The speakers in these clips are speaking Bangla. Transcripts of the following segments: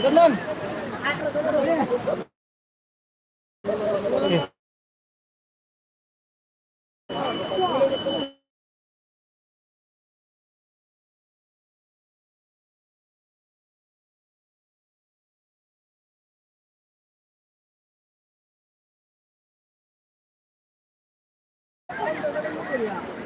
Ganun. Yeah. Hmm.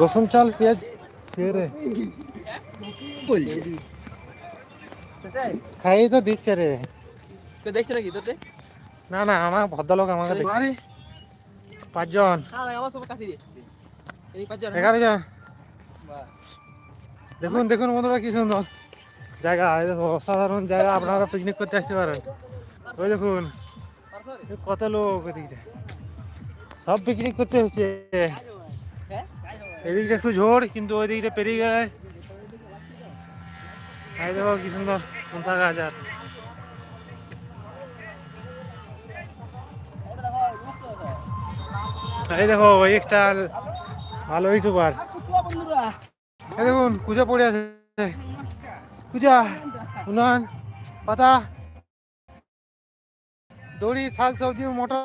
রসুন চাল পেঁয়াজ। কে রে? খাই তো দিচ্ছে রে। দেখছে নাকি তোরতে না না আমার ভদ্রলোক আমাকে দেখ পাঁচজন। এগারো জন দেখুন দেখুন বন্ধুরা কি সুন্দর। জায়গা এই অসাধারণ জায়গা। আপনারা পিকনিক করতে আসতে পারেন। ওই দেখুন কত লোক সব পিকনিক করতে এসেছে। এদিকটা একটু ঝোড়, কিন্তু ওই দিকটা পেরিয়ে গেলে এই দেখো কি সুন্দর কোনটা গাছ আর। এই দেখো, ওই একটা ভালো ইউটিউবার। এই দেখুন পূজা পড়ে আছে। পূজা উনান, পাতা, দড়ি শাক সবজি, মোটর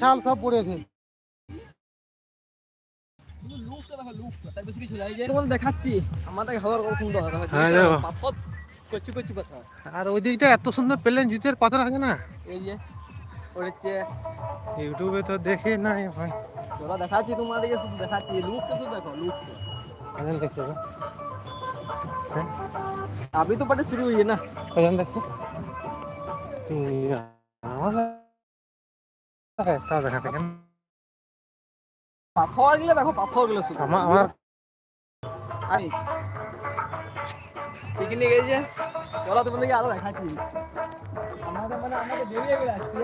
ছাল সব পড়ে আছে। দেখাচ্ছি আমাদের খাবার কত সুন্দর দেখো হ্যাঁ, দেখো। পাথর কচি কচি পাথর আর ওই দিকটা এত সুন্দর প্লেন জুতের পাথর আছে না এই যে পড়েছে ইউটিউবে তো দেখে নাই ভাই তোরা দেখাচ্ছি তোমাদেরকে শুধু দেখাচ্ছি লুকটা শুধু দেখো লুকটা কজন দেখতে তো अभी तो बड़े शुरू हुई है ना কজন দেখতে আমাদের একটা দেখা দেখেন পাথরগুলো দেখো পাথরগুলো আমার আমার আই। পিকনিক এই যে চলো তোমাদেরকে আরও দেখাচ্ছি আমাদের মানে আমাদের বেরিয়ে গেলে আসছে